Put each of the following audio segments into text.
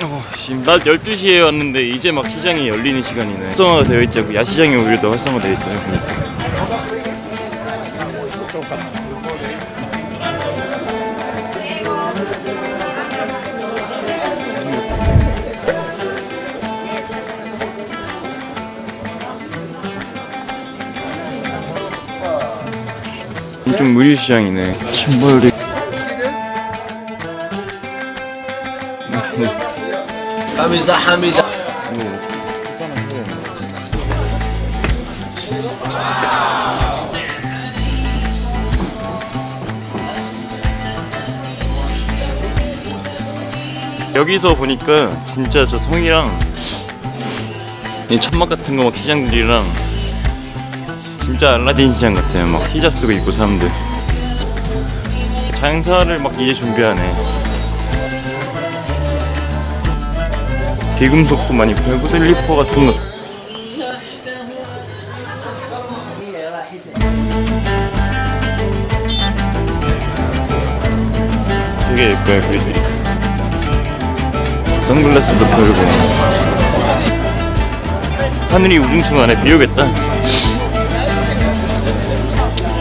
어, 지금 낮 12시에 왔는데 이제 막 시장이 열리는 시간이네. 활성화가 되어 있지 않고 야시장이 오히려 더 활성화되어 있어요. 그러니까 좀 물류시장이네. 신발이 감사 합니다. 여기서 보니까 진짜 저 성이랑 이 천막 같은 거 막 시장들이랑 진짜 알라딘 시장 같아요. 막 히잡 쓰고 있고 사람들 장사를 막 이제 준비하네. 귀금속도 많이 팔고 슬리퍼 같은 거. 되게 예뻐요 글들이. 선글라스도 팔고. 하늘이 우중충하네 비 오겠다.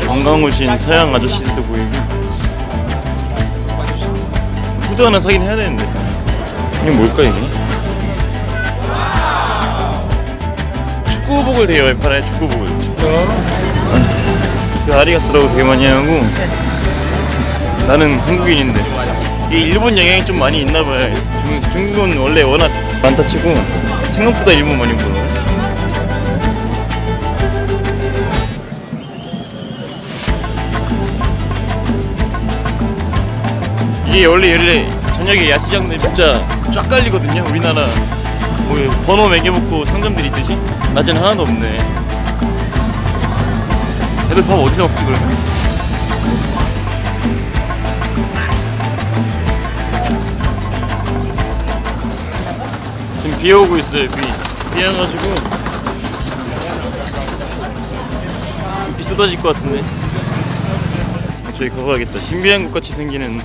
관광 오신 서양 아저씨들도 보이고. 후드 하나 사긴 해야 되는데. 이게 뭘까 이게 축구복을 많이 팔아요 축구복을 그 아리 같더라고 되게 많이 하고 나는 한국인인데 이 일본 영향이 좀 많이 있나 봐요. 중, 중국은 원래 워낙 많다 치고 생각보다 일본 많이 보네. 이게 원래 원래 저녁에 야시장들 진짜 쫙 깔리거든요. 우리나라 뭐 번호 매겨먹고 상점들 있듯이 낮에는 하나도 없네. 애들 밥 어디서 먹지 그러면? 지금 비 오고 있어요 비. 비 와가지고 비 쏟아질 것 같은데 저희 가봐야겠다 신비한국 같이 생기는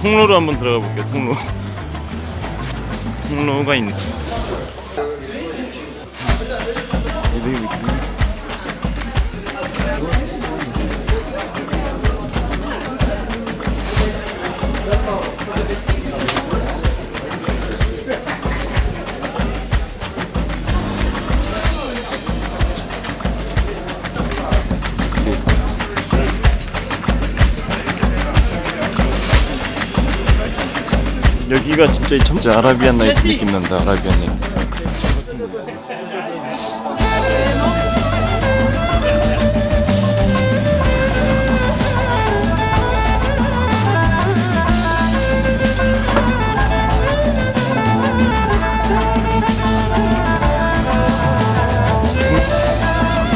통로로 한번 들어가 볼게요 통로 통로가 있네 여기가 진짜 진짜 아라비안 나이트 느낌 난다 아라비안 나이트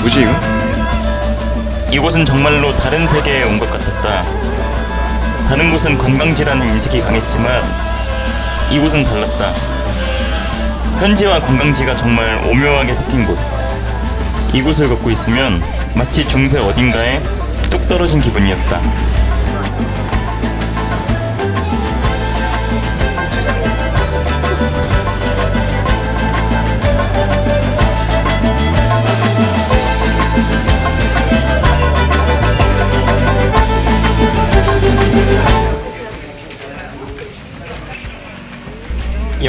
뭐지 이거? 이곳은 정말로 다른 세계에 온 것 같았다. 다른 곳은 관광지라는 인식이 강했지만 이곳은 달랐다. 현지와 관광지가 정말 오묘하게 섞인 곳. 이곳을 걷고 있으면 마치 중세 어딘가에 뚝 떨어진 기분이었다.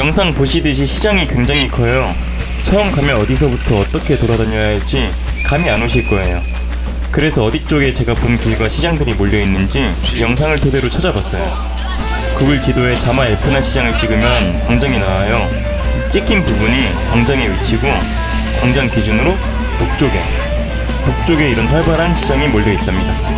영상 보시듯이 시장이 굉장히 커요. 처음 가면 어디서부터 어떻게 돌아다녀야 할지 감이 안 오실 거예요. 그래서 어디 쪽에 제가 본 길과 시장들이 몰려 있는지 영상을 토대로 찾아봤어요. 구글 지도에 자마 엘프나 시장을 찍으면 광장이 나와요. 찍힌 부분이 광장의 위치고 광장 기준으로 북쪽에 북쪽에 이런 활발한 시장이 몰려 있답니다.